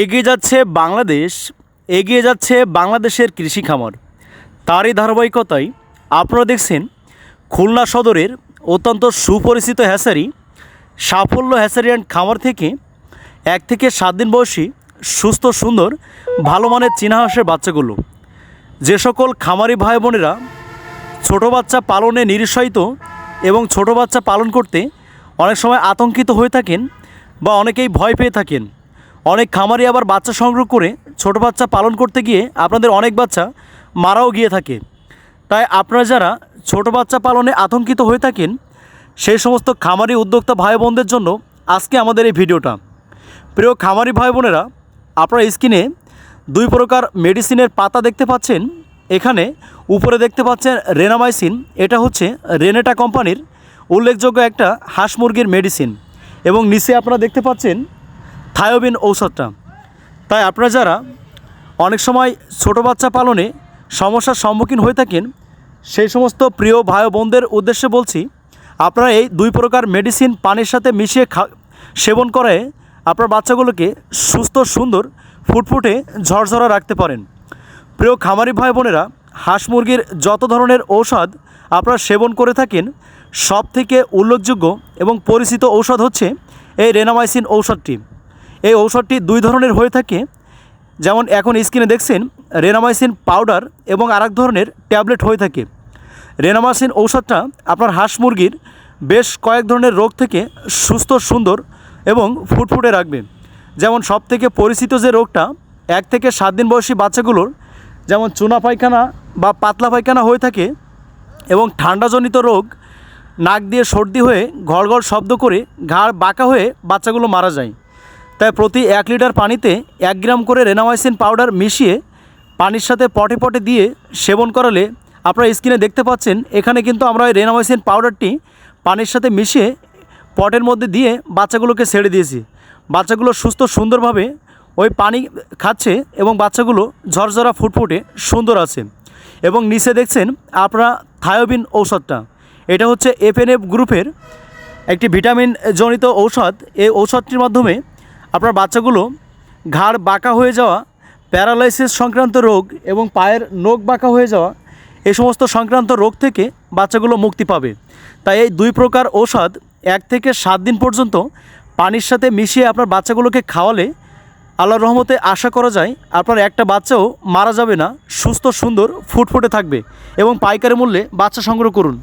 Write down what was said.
এগিয়ে যাচ্ছে বাংলাদেশ, এগিয়ে যাচ্ছে বাংলাদেশের কৃষি খামার। তারই ধারাবাহিকতায় আপনারা দেখছেন খুলনা সদরের অত্যন্ত সুপরিচিত হ্যাসারি, সাফল্য হ্যাসারি অ্যান্ড খামার থেকে এক থেকে সাত দিন বয়সী সুস্থ, সুন্দর, ভালো মানের চীনা হাঁসের বাচ্চাগুলো। যে সকল খামারি ভাই বোনেরা ছোটো বাচ্চা পালনে নিরুৎসাহিত এবং ছোট বাচ্চা পালন করতে অনেক সময় আতঙ্কিত হয়ে থাকেন বা অনেকেই ভয় পেয়ে থাকেন অনেক খামারি আবার বাচ্চা সংগ্রহ করে ছোট বাচ্চা পালন করতে গিয়ে আপনাদের অনেক বাচ্চা মারাও গিয়ে থাকে। তাই আপনারা যারা ছোট বাচ্চা পালনে আতঙ্কিত হয়ে থাকেন, সেই সমস্ত খামারি উদ্যোক্তা ভাই বোনদের জন্য আজকে আমাদের এই ভিডিওটা। প্রিয় খামারি ভাই বোনেরা আপনারা স্ক্রিনে দুই প্রকার মেডিসিনের পাতা দেখতে পাচ্ছেন। এখানে উপরে দেখতে পাচ্ছেন রেনামাইসিন, এটা হচ্ছে রেনেটা কোম্পানির উল্লেখযোগ্য একটা হাঁস মুরগির মেডিসিন। এবং নিচে আপনারা দেখতে পাচ্ছেন থায়োবিন ঔষধটা। তাই আপনারা যারা অনেক সময় ছোট বাচ্চা পালনে সমস্যার সম্মুখীন হয়ে থাকেন, সেই সমস্ত প্রিয় ভাই বোনদের উদ্দেশ্যে বলছি, আপনারা এই দুই প্রকার মেডিসিন পানির সাথে মিশিয়ে খা সেবন করে আপনার বাচ্চাগুলোকে সুস্থ, সুন্দর, ফুটফুটে ঝরঝরা রাখতে পারেন। প্রিয় খামারি ভাই বোনেরা, হাঁস মুরগির যত ধরনের ঔষধ আপনারা সেবন করে থাকেন সব থেকে উল্লেখযোগ্য এবং পরিচিত ঔষধ হচ্ছে এই রেনামাইসিন ঔষধটি। এই ঔষধটি দুই ধরনের হয়ে থাকে। যেমন এখন স্ক্রিনে দেখছেন, রেনামাইসিন পাউডার এবং আরেক ধরনের ট্যাবলেট হয়ে থাকে। রেনামাইসিন ঔষধটা আপনার হাঁস মুরগির বেশ কয়েক ধরনের রোগ থেকে সুস্থ, সুন্দর এবং ফুটফুটে রাখবে। যেমন সব থেকে পরিচিত যে রোগটা, এক থেকে সাত দিন বয়সী বাচ্চাগুলোর যেমন চুনা পায়খানা বা পাতলা পায়খানা হয়ে থাকে এবং ঠান্ডাজনিত রোগ, নাক দিয়ে সর্দি হয়ে ঘড় শব্দ করে ঘাড় বাঁকা হয়ে বাচ্চাগুলো মারা যায়। তাই প্রতি এক লিটার পানিতে এক গ্রাম করে রেনামাইসিন পাউডার মিশিয়ে পানির সাথে পটে পটে দিয়ে সেবন করালে আপনারা স্ক্রিনে দেখতে পাচ্ছেন, এখানে কিন্তু আমরা ওই রেনামাইসিন পাউডারটি পানির সাথে মিশিয়ে পটের মধ্যে দিয়ে বাচ্চাগুলোকে ছেড়ে দিয়েছি। বাচ্চাগুলো সুস্থ সুন্দরভাবে ওই পানি খাচ্ছে এবং বাচ্চাগুলো ঝরঝরা ফুটফুটে সুন্দর আছে। এবং নিচে দেখছেন আপনারা থায়োবিন ঔষধটা। এটা হচ্ছে এফএনএফ গ্রুপের একটি ভিটামিন জনিত ঔষধ। এই ঔষধটির মাধ্যমে আপনার বাচ্চাগুলো ঘাড় বাঁকা হয়ে যাওয়া, প্যারালাইসিস সংক্রান্ত রোগ এবং পায়ের নখ বাঁকা হয়ে যাওয়া, এ সমস্ত সংক্রান্ত রোগ থেকে বাচ্চাগুলো মুক্তি পাবে। তাই এই দুই প্রকার ঔষধ এক থেকে সাত দিন পর্যন্ত পানির সাথে মিশিয়ে আপনার বাচ্চাগুলোকে খাওয়ালে আল্লাহর রহমতে আশা করা যায়, আপনার একটা বাচ্চাও মারা যাবে না, সুস্থ, সুন্দর, ফুটফুটে থাকবে এবং পাইকারি মূল্যে বাচ্চা সংগ্রহ করুন।